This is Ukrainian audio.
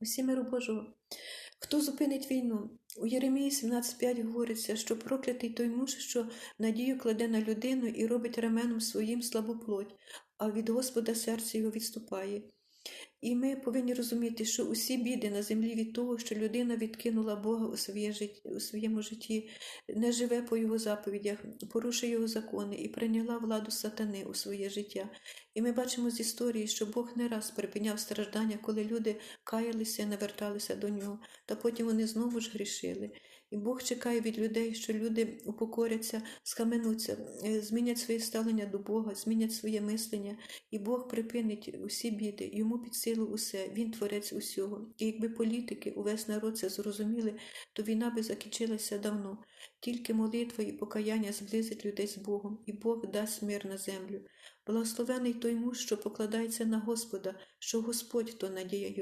Усі миру Божого. Хто зупинить війну? У Єремії 17.5 говориться, що проклятий той муж, що надію кладе на людину і робить раменом своїм слабу плоть, а від Господа серце його відступає. І ми повинні розуміти, що усі біди на землі від того, що людина відкинула Бога у, своє жит... у своєму житті, не живе по його заповідях, порушує його закони і прийняла владу сатани у своє життя. І ми бачимо з історії, що Бог не раз припиняв страждання, коли люди каялися наверталися до нього, та потім вони знову ж грішили. І Бог чекає від людей, що люди упокоряться, схаменуться, е, змінять своє ставлення до Бога, змінять своє мислення, і Бог припинить усі біди, йому під силу усе, він творець усього. І якби політики, увесь народ це зрозуміли, то війна би закінчилася давно. Тільки молитва і покаяння зблизить людей з Богом, і Бог дасть мир на землю. Благословений той муж, що покладається на Господа, що Господь то надія його.